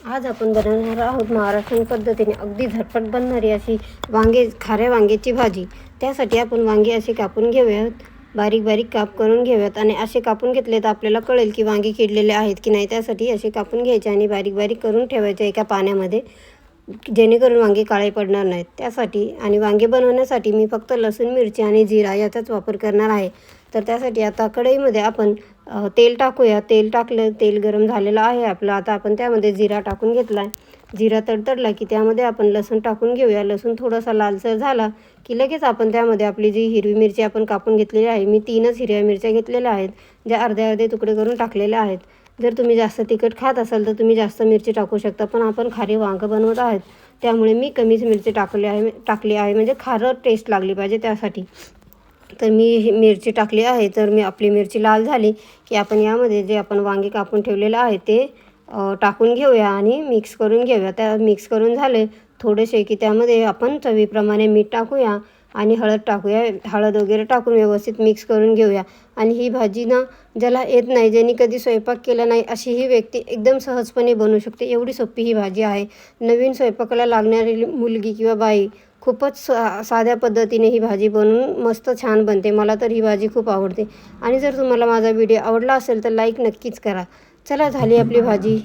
आज आपण बनवणार आहोत महाराष्ट्रीयन पद्धतीने अगदी झटपट बनणारी अशी वांगे खाऱ्या वांग्याची भाजी. त्यासाठी आपण वांगे असे कापून घेऊयात. बारीक बारीक काप करून घेऊयात आणि असे कापून घेतले तर आपल्याला कळेल की वांगे किडलेले आहेत की नाही त्यासाठी असे कापून घ्यायचे आणि बारीक बारीक करून ठेवायचे एका पाण्यामध्ये. जेणेकरून वांगे काळे पडणार नाहीत. त्यासाठी आणि वांगे बनवण्यासाठी मी फक्त लसूण मिरची आणि जिरा याचाच वापर करणार आहे. तर त्यासाठी आता कढईमध्ये आपण तेल टाकूया. तेल टाकलं तेल गरम झालेलं आहे आपलं. आता आपण त्यामध्ये जिरा टाकून घेतला आहे जिरा तडतडला की त्यामध्ये आपण लसूण टाकून घेऊया. लसूण थोडासा लालसर झाला की लगेच आपण त्यामध्ये आपली जी हिरवी मिरची आपण कापून घेतलेली आहे मी तीनच हिरव्या मिरच्या घेतलेल्या आहेत ज्या अर्धे अर्धे तुकडे करून टाकलेल्या आहेत. जर तुम्ही जास्त तिखट खात असाल तर तुम्ही जास्त मिरची टाकू शकता. पण आपण खारी वांगं बनवत आहोत त्यामुळे मी कमीच मिरची टाकली आहे टाकली आहे. म्हणजे खारं टेस्ट लागली पाहिजे त्यासाठी. तर मी ही मिरची टाकली आहे. तर मी आपली मिरची लाल झाली की आपण यामध्ये जे आपण वांगे कापून ठेवलेलं आहे ते टाकून घेऊया आणि मिक्स करून घेऊया. त्या मिक्स करून झाले थोडेसे की त्यामध्ये आपण चवीप्रमाणे मीठ टाकूया. आणि हळद टाकूया. हळद वगैरे टाकून व्यवस्थित मिक्स करून घेऊया. आणि ही भाजी ना ज्याला येत नाही ज्यांनी कधी स्वयंपाक केला नाही अशी ही व्यक्ती एकदम सहजपणे बनवू शकते. एवढी सोपी ही भाजी आहे. नवीन स्वयंपाकाला लागणारी मुलगी किंवा बाई खूपच सा साध्या पद्धतीने ही भाजी बनवून मस्त छान बनते. मला तर ही भाजी खूप आवडते. आणि जर तुम्हाला माझा व्हिडिओ आवडला असेल तर लाईक नक्कीच करा. चला झाली आपली भाजी.